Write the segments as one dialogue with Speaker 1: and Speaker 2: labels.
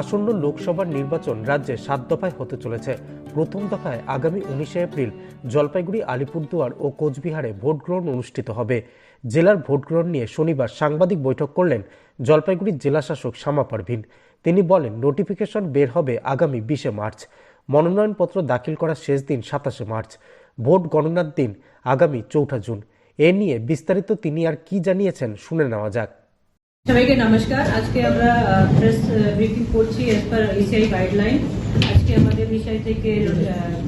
Speaker 1: আসন্ন লোকসভার নির্বাচন রাজ্যে সাত দফায় হতে চলেছে। প্রথম দফায় আগামী উনিশে এপ্রিল জলপাইগুড়ি, আলিপুরদুয়ার ও কোচবিহারে ভোট গ্রহণ অনুষ্ঠিত হবে। জেলার ভোট গ্রহণ নিয়ে শনিবার সাংবাদিক বৈঠক করলেন জলপাইগুড়ির জেলাশাসক শ্যামা পারভিন। তিনি বলেন, নোটিফিকেশন বের হবে আগামী বিশে মার্চ। মনোনয়নপত্র দাখিল করার শেষ দিন সাতাশে মার্চ। ভোট গণনার দিন আগামী চৌঠা জুন। এ নিয়ে বিস্তারিত তিনি আর কি জানিয়েছেন শুনে নেওয়া যাক।
Speaker 2: সবাইকে নমস্কার। আজকে আমরা প্রেস ব্রিফিং করছি এজ পার এসিআই গাইডলাইন আজকে আমাদের বিষয় থেকে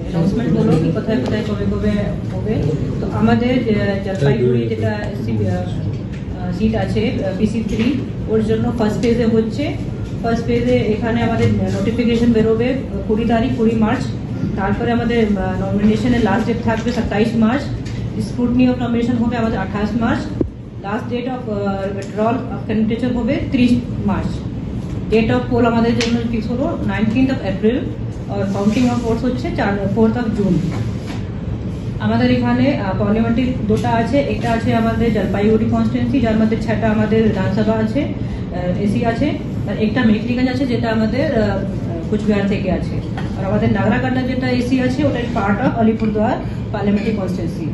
Speaker 2: অ্যানাউন্সমেন্ট হলো কি কোথায় কোথায় কবে কবে হবে। তো আমাদের জলপাইগুড়ি যেটা সিট আছে পিসি থ্রি ওর জন্য ফার্স্ট ফেজে হচ্ছে। ফার্স্ট ফেজে এখানে আমাদের নোটিফিকেশন বেরোবে কুড়ি তারিখ কুড়ি মার্চ। তারপরে আমাদের নমিনেশনের লাস্ট ডেট থাকবে সাতাইশ মার্চ। স্ক্রুটনি অফ নমিনেশন হবে আমাদের আঠাশ March. Last date of withdrawal candidature হবে ত্রিশ মার্চ ডেট অফ পোল আমাদের জন্য ফিক্স হলো নাইনটিন্থ অফ এপ্রিল আর কাউন্টিং অফ ভোটস হচ্ছে চার ফোর্থ অফ জুন আমাদের এখানে পার্লামেন্টারি দুটো আছে, একটা আছে আমাদের জলপাইগুড়ি কনস্টিটুয়েন্সি যার মধ্যে ছটা আমাদের বিধানসভা আছে এসি আছে, আর একটা মেঘলিগঞ্জ আছে, যেটা আমাদের কুচবিহার থেকে আছে। আর আমাদের নাগরাকান্ডা যেটা এসি আছে ওটা part of Alipurduar parliamentary constituency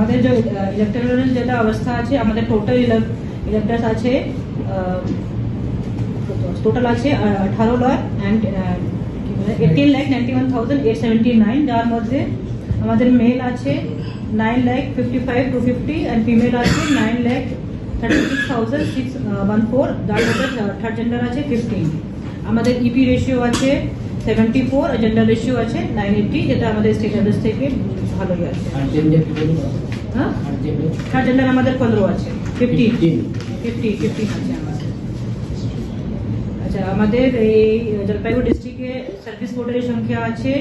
Speaker 2: আমাদের যে ইলেকট্রাল যেটা অবস্থা আছে, আমাদের টোটাল ইলেক্টার্স আছে টোটাল আছে আঠারো lakh and eighteen lakh ninety one thousand eight seventy nine যার মধ্যে আমাদের মেল আছে nine lakh fifty five two fifty and female আছে nine lakh thirty six thousand six one four যার মধ্যে থার্ড জেন্ডার আছে ফিফটিন আমাদের ইপি রেশিও আছে সেভেন্টি ফোর আর জেন্ডার রেশিও আছে নাইন এইটটি যেটা আমাদের স্টেট থেকে ভালোই আছে।
Speaker 3: আর জেন্ডার কি বলব
Speaker 2: হ্যাঁ?
Speaker 3: আর জেন্ডার
Speaker 2: থার্ড জেন্ডার আমাদের পনেরো আছে। ফিফটি
Speaker 3: 15
Speaker 2: ফিফটি ফিফটি আছে আমাদের। আচ্ছা আমাদের এই জলপাইগুড়ি ডিস্ট্রিক্টে সার্ভিস ভোটারের সংখ্যা আছে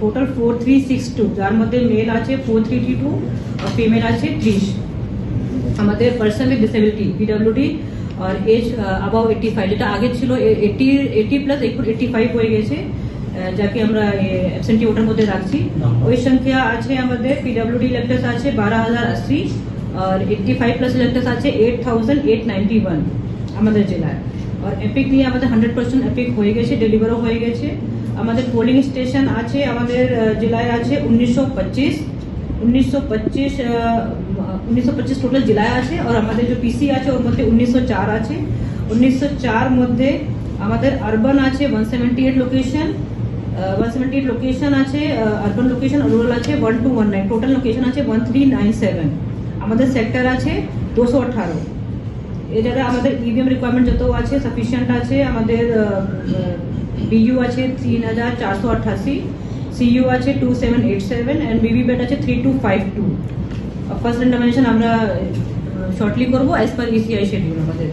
Speaker 2: total four three six two যার মধ্যে মেল আছে ফোর থ্রি থ্রি টু আর ফিমেল আছে ত্রিশ। আমাদের পার্সন উইথ ডিসেবিলিটি পিডাব্লিউডি আর এজ অ্যাবাউ এইটি ফাইভ যেটা আগে ছিল এইটি এইটি প্লাস এখন এইটি ফাইভ হয়ে গেছে। আহ, যাকে আমরা অ্যাবসেন্টি ওটার মধ্যে রাখছি। ওই সংখ্যা আছে আমাদের পিডাব্লিউডি ইলেক্টার্স আছে বারো হাজার আশি আর এইটটি ফাইভ প্লাস ইলেক্টার্স আছে eight thousand eight ninety one আমাদের জেলায়। আর এপিক নিয়ে আমাদের হান্ড্রেড পার্সেন্ট এপিক হয়ে গেছে ডেলিভারও হয়ে গেছে। আমাদের পোলিং স্টেশন আছে আমাদের জেলায় আছে উনিশশো পঁচিশ। উনিশশো পঁচিশ উনিশশো পঁচিশ টোটাল জেলায় আছে আর আমাদের যে পিসি আছে ওর মধ্যে উনিশশো চার আছে। উনিশশো চার মধ্যে আমাদের আরবান আছে one seventy eight location one seventy location আছে আরবান লোকেশন রুরাল আছে one two one nine total location আছে ওয়ান থ্রি নাইন সেভেন আমাদের সেক্টর আছে দুশো আঠারো। এছাড়া আমাদের ইভিএম রিকোয়ারমেন্ট যত আছে সাফিসিয়েন্ট আছে, আমাদের বিইউ আছে তিন হাজার চারশো আঠাশি সিইউ আছে two seven eight seven and VVPAT আছে three two five two first randomisation আমরা শর্টলি করব অ্যাজ পার ইসিআই শিডিউল আমাদের।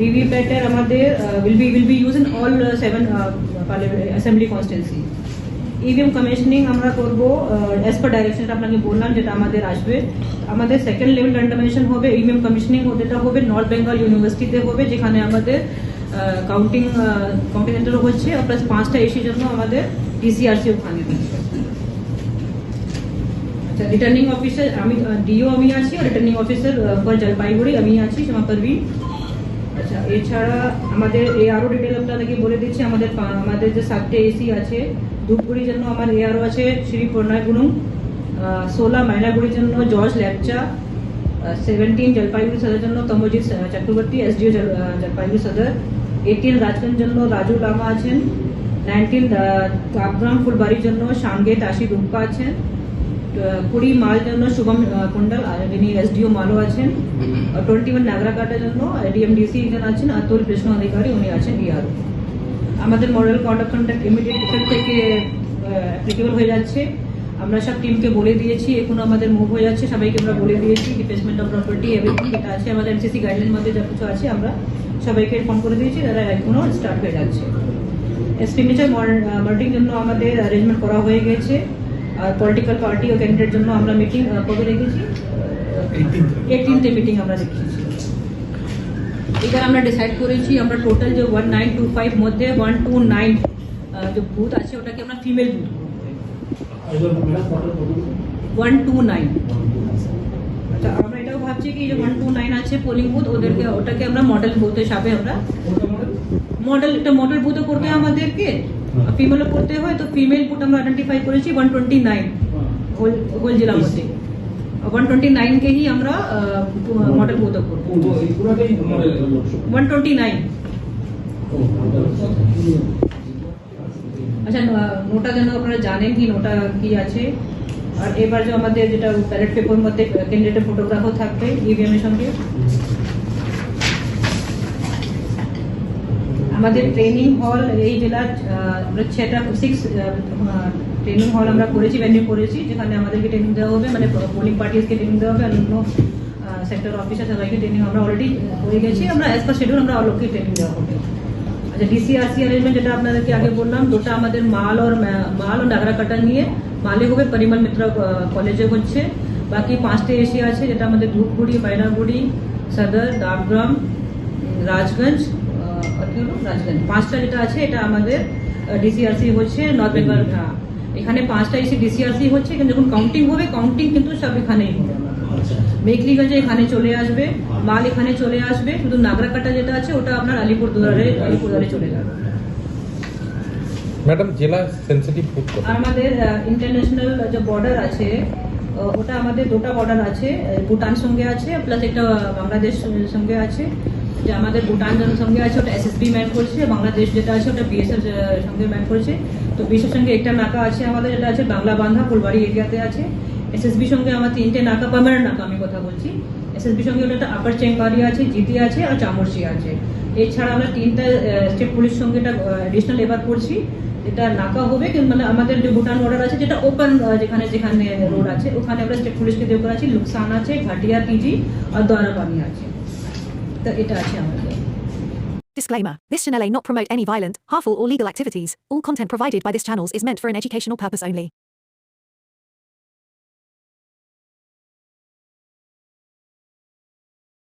Speaker 2: বিবি প্যাটের আমাদের will be will be use in all seven assembly constituency EVM commissioning আমরা করব অ্যাজ পার ডাইরেকশন আপনাকে বললাম যেটা আমাদের আসবে। আমাদের সেকেন্ড লেভেল র্যান্ডামাইজেশন হবে ইভিএম কমিশনিং যেটা হবে নর্থ বেঙ্গল ইউনিভার্সিটিতে হবে, যেখানে আমাদের কাউন্টিং কাউন্টিং সেন্টারও হচ্ছে প্লাস পাঁচটা এসির জন্য আমাদের টিসিআরসি ওখানে হচ্ছে আচ্ছা রিটার্নিং অফিসার আমি ডিও আমি আছি রিটার্নিং অফিসার ফর জলপাইগুড়ি আমি আছি সীমা আচ্ছা এছাড়া আমাদের এই আরও ডিটেল আপনাদেরকে বলে দিচ্ছি, আমাদের আমাদের যে সাতটে এসি আছে, ধূপগুড়ির জন্য আমার এআরও আছে শ্রী প্রণয় গুরুং ষোলা মাইনাগুড়ির জন্য জর্জ ল্যাপচা সেভেন্টিন জলপাইগুড়ি সদর জন্য তমজিৎ চক্রবর্তী এসডিও জলপাইগুড়ি সদর এইটিন রাজগঞ্জ জন্য রাজু লামা আছেন, নাইনটিন কাপগ্রাম ফুলবাড়ির জন্য সাঙ্গে তাসি রূপা আছেন কুড়ি মাল জন্য শুভম আহ, কুণ্ডল আর যিনি এসডিও মালও আছেন টোয়েন্টি ওয়ান নাগরাকাটার জন্য ডিএমডিসি একজন আছেন আতুল কৃষ্ণ অধিকারী উনি আছেন ডিআরও আমাদের model code of conduct immediate effect থেকে অ্যাপ্লিকেবল হয়ে যাচ্ছে। আমরা সব টিমকে বলে দিয়েছি এখন আমাদের মুভ হয়ে যাচ্ছে সবাইকে আমরা বলে দিয়েছি ডিপ্লেসমেন্ট অফ প্রপার্টি এভরিথিং যেটা আছে আমাদের এমসিসি গাইডলাইন মধ্যে যা কিছু আছে আমরা সবাইকে ইনফর্ম করে দিয়েছি তারা এখনও স্টার্ট হয়ে যাচ্ছে। এক্সপেন্ডিচার মনিটরিং জন্য আমাদের অ্যারেঞ্জমেন্ট করা হয়ে গেছে। পলিটিক্যাল পার্টি ও ক্যান্ডিডেট জন্য আমরা মিটিং কবে রেখেছি এইটিনতে মিটিং আমরা রেখেছি এটা আমরা ডিসাইড করেছি আমরা টোটাল যে ওয়ান নাইন টু ফাইভ মধ্যে ওয়ান টু নাইন যে বুথ আছে ওটাকে আমরা female booth one two nine ভাবছি কি যে ওয়ান টু নাইন আছে পোলিং বুথ ওদেরকে ওটাকে আমরা মডেল বুথ হিসাবে আমরা মডেল একটা মডেল বুথও করতে আমাদেরকে ফিমেলও করতে হয় তো ফিমেল বুথ আমরা আইডেন্টিফাই করেছি one twenty nine whole whole জেলার মধ্যে। ওয়ান টোয়েন্টি নাইনকে ही আমরা মডেল বুথও করব। ওয়ান টোয়েন্টি নাইন আচ্ছা নোটা যেন আপনারা জানেন কি নোটা কি আছে? আর এবার যে আমাদের যেটা ব্যালেট পেপার মধ্যে ক্যান্ডিডেটের ফটোগ্রাফও থাকবে ইভিএম এর সঙ্গে। আমাদের ট্রেনিং হল এই জেলার আমরা ছটা সিক্স ট্রেনিং হল আমরা করেছি ভেন্যু করেছি, যেখানে আমাদেরকে ট্রেনিং দেওয়া হবে মানে পোলিং পার্টিসকে ট্রেনিং দেওয়া হবে অন্য সেক্টর অফিসার সবাইকে ট্রেনিং আমরা অলরেডি হয়ে গেছি। আমরা অ্যাজ পার শিডিউল আমরা অলোককে ট্রেনিং দেওয়া হবে। আচ্ছা ডিসিআরসি অ্যারেঞ্জমেন্ট যেটা আপনাদেরকে আগে বললাম, দুটো আমাদের মাল মা- মাল ও নাগরা কাটা নিয়ে মালে হবে পরিমল মিত্র কলেজে হচ্ছে বাকি পাঁচটা এশিয়া আছে, যেটা আমাদের ধূপগুড়ি বাইরাগুড়ি সদর ডাবগ্রাম রাজগঞ্জ? রাজগঞ্জ পাঁচটা যেটা আছে, এটা আমাদের ডিসিআরসি হচ্ছে নর্থ বেঙ্গল হ্যাঁ। এখানে পাঁচটা এসে ডিসিআরসি হচ্ছে, কিন্তু যখন কাউন্টিং হবে কাউন্টিং কিন্তু সব এখানেই হবে মেঘলিগঞ্জে এখানে চলে আসবে মাল এখানে চলে আসবে শুধু নাগরাকাটা যেটা আছে ওটা আপনার আলিপুর দুয়ারে আলিপুর দুয়ারে চলে যাবে।
Speaker 3: ম্যাডাম জেলা সেন্সিটিভ কোথায়?
Speaker 2: আমাদের ইন্টারন্যাশনাল যে বর্ডার আছে ওটা আমাদের দুটো বর্ডার আছে ভুটান সঙ্গে আছে প্লাস একটা বাংলাদেশ সঙ্গে আছে। যে আমাদের ভুটান সঙ্গে আছে ওটা এসএসবি ম্যান করছে বাংলাদেশ যেটা আছে ওটা বিএসএফ সঙ্গে ম্যান করছে। তো বিএসএফ সঙ্গে একটা নাকা আছে আমাদের যেটা আছে বাংলা বান্ধা ফুলবাড়ি এরিয়াতে আছে। এসএসবি সঙ্গে আমার তিনটে নাকা পার্মানেন্ট নাকা আমি কথা বলছি। এসএসবি সঙ্গে ওটা আপার চেঙ্গারি আছে জিতি আছে আর চামরসি আছে। এছাড়া আমরা তিনটা স্টেট পুলিশ সঙ্গে এটা এডিশনাল এবার করছি। যেটা নাকা হবে কিন্তু মানে আমাদের যে ভুটান বর্ডার আছে যেটা ওপেন যেখানে যেখানে রোড আছে ওখানে আমরা স্টেট পুলিশকে দিয়ে করাচ্ছি লুকসান আছে ঘাটিয়া পিজি আর দ্বারাপানি আছে। তো এটা আছে আমাদের।
Speaker 4: Disclaimer This channel may not promote any violent, harmful, or legal activities. All content provided by this channel is meant for an educational purpose only.